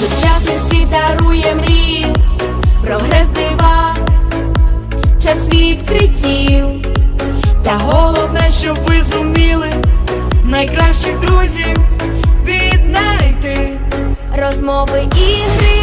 Сучасний світ дарує мрії, прогрес дива, час відкриттів. Та головне, щоб ви зуміли найкращих друзів віднайти розмови ігри.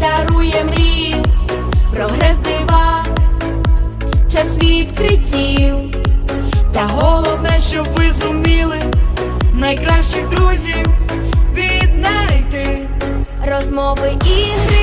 дарує мрії, прогрес дива, час відкриттів. Та головне, щоб ви зуміли найкращих друзів віднайти розмови ігри.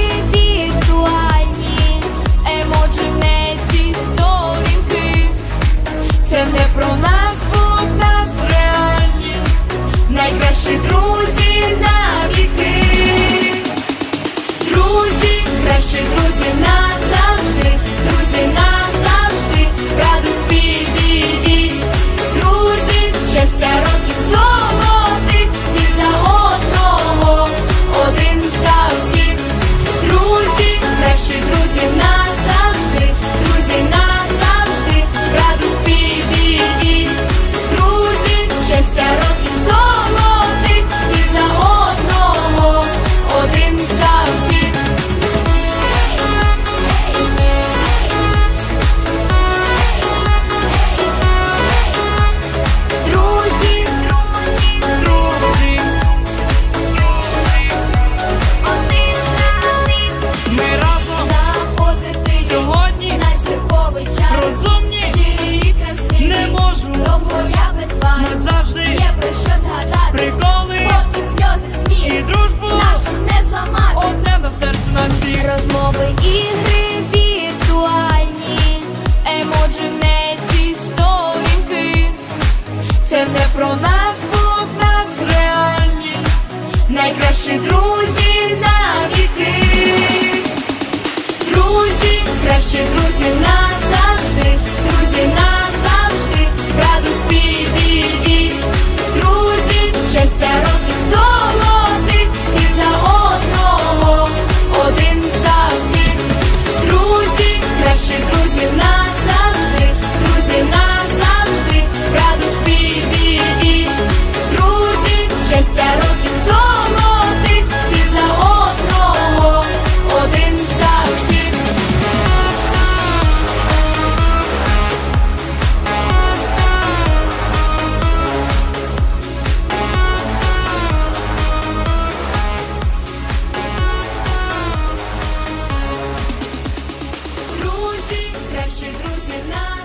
друзі, кращі друзі назавжди. найкращі друзі на.